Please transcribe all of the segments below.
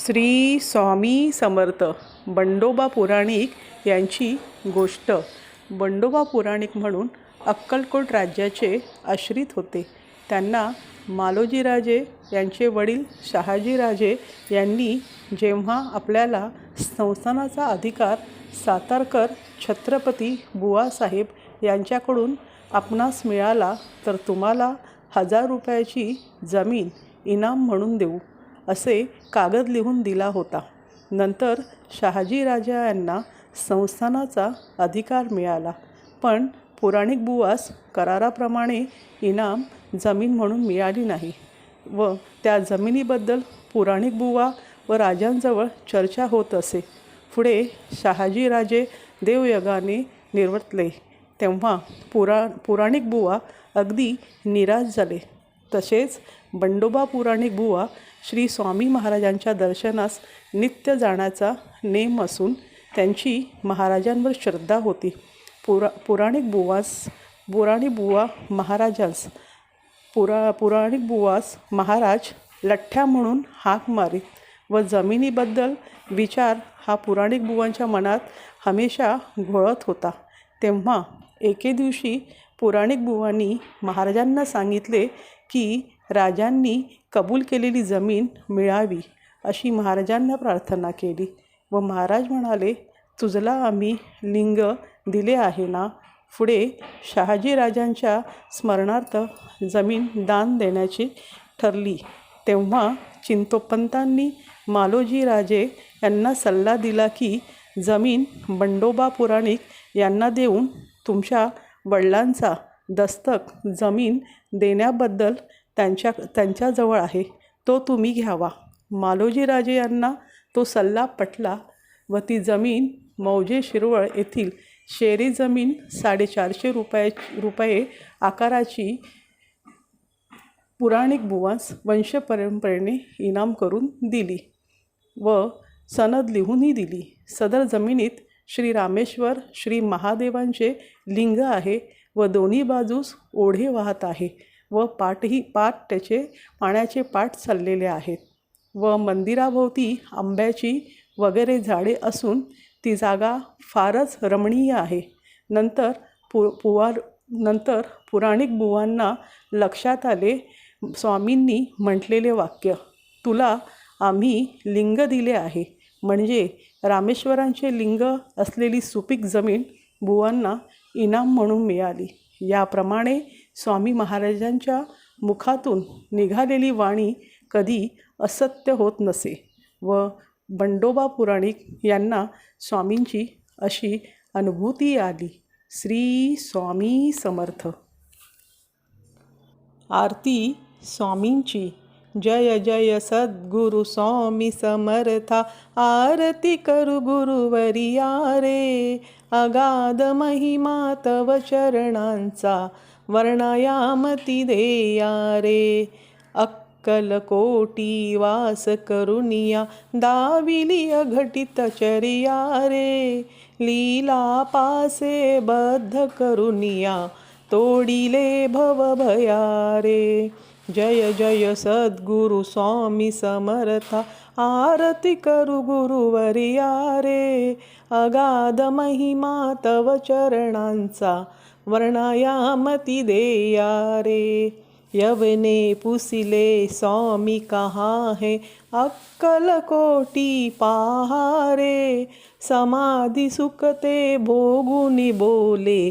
श्री स्वामी समर्थ बंडोबा पुराणिक यांची गोष्ट. बंडोबा पुराणिक म्हणून अक्कलकोट राज्याचे आश्रित होते. त्यांना मालोजीराजे यांचे वडील शहाजीराजे यांनी जेव्हा आपल्याला संस्थानाचा अधिकार सातारकर छत्रपती बुवासाहेब यांच्याकडून आपणास मिळाला तर तुम्हाला हजार रुपयाची जमीन इनाम म्हणून देऊ. असे कागद लिहून दिला होता. नंतर शहाजीराजा यांना संस्थानाचा अधिकार मिळाला. पण पुराणिक बुवास कराराप्रमाणे इनाम जमीन म्हणून मिळाली नाही व त्या जमिनीबद्दल पुराणिक बुवा व राजांजवळ चर्चा होत असे. पुढे शहाजीराजे देवयगाने निर्वतले तेव्हा पुरा पुराणिक बुवा अगदी निराश झाले. तसेच बंडोबा पुराणिक बुवा श्री स्वामी महाराजांच्या दर्शनास नित्य जाण्याचा नेम असून त्यांची महाराजांवर श्रद्धा होती. पुरा पुराणिक बुवास पुराणिक बुवा महाराजांस पुरा पुराणिक बुवास महाराज लठ्ठ्या म्हणून हाक मारीत व जमिनीबद्दल विचार हा पुराणिक बुवांच्या मनात हमेशा घोळत होता. तेव्हा एके दिवशी पुराणिक बुवांनी महाराजांना सांगितले की राजांनी कबूल केलेली जमीन मिळावी अशी महाराजांना प्रार्थना केली व महाराज म्हणाले तुझला आम्ही लिंग दिले आहे ना? पुढे शहाजीराजांच्या स्मरणार्थ जमीन दान देण्याची ठरली. तेव्हा चिंतोपंतांनी मालोजी राजे यांना सल्ला दिला की जमीन बंडोबा पुराणिक यांना देऊन तुमच्या वडिलांचा दस्तक जमीन देण्याबद्दल त्यांच्या त्यांच्याजवळ आहे. तो तुम्ही घ्यावा. मालोजीराजे यांना तो सल्ला पटला व ती जमीन मौजे शिरवळ येथील शेरी जमीन साडेचारशे रुपये रुपये आकाराची पुराणिक बुवास वंशपरंपरेने इनाम करून दिली व सनद लिहूनही दिली. सदर जमिनीत श्री रामेश्वर श्री महादेवांचे लिंग आहे व दोन्ही बाजूस ओढे वाहत आहे. व पाठही पाट त्याचे पाण्याचे पाठ चाललेले आहेत. व मंदिराभोवती आंब्याची वगैरे झाडे असून ती जागा फारच रमणीय आहे. नंतर पु पुवार नंतर पुराणिक बुवांना लक्षात आले स्वामींनी म्हटलेले वाक्य तुला आम्ही लिंग दिले आहे. म्हणजे रामेश्वरांचे लिंग असलेली सुपीक जमीन बुवांना इनाम म्हणून मिळाली. याप्रमाणे स्वामी महाराजांच्या मुखातून निघालेली वाणी कधी असत्य होत नसे व बंडोबा पुराणिक यांना स्वामींची अशी अनुभूती आली. श्री स्वामी समर्थ. आरती स्वामींची. जय जय सद्गुरु स्वामी समर्था आरती करू गुरुवरिया रे अगाध महिमा तव चरणांचा वर्णायामती देया रे अक्कलकोटी वास करुनिया दाविली अघटित चरिया रे. लीला पासे बद्ध करुनिया तोडिले भवभया रे. जय जय सद्गुरु स्वामी समर्था आरती करू गुरुवरिया रे अगाध महिमा तव चरणांचा वर्णायामती देया रे यवने पुसिले स्वामी कहा है अक्कल कोटी पहारे. समाधी सुखते भोगुनी बोले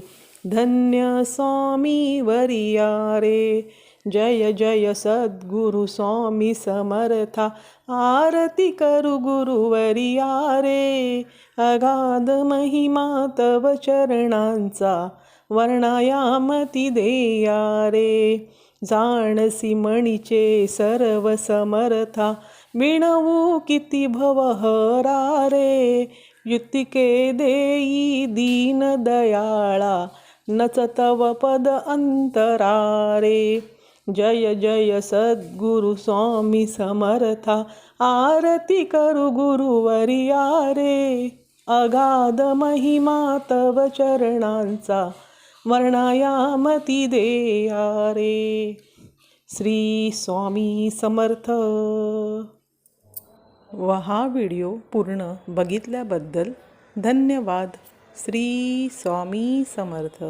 धन्य स्वामी वरिया रे जय जय सद्गुरु स्वामी समर्था आरती करू गुरुवरिया रे. अगाध महिमा तव चरणांचा वर्णायामती देया रे. जाणसी मणीचे सर्व समर्था विणवू किती भवहरा रे. युतिके देई दीन दयाळा नचतव पद अंतरा रे. जय जय सद्गुरु स्वामी समर्था आरती करू गुरुवरिया रे अगाध महिमा तव चरणांचा वर्णायामती देया रे श्री स्वामी समर्थ. व हा व्हिडिओ पूर्ण बघितल्याबद्दल धन्यवाद. श्री स्वामी समर्थ.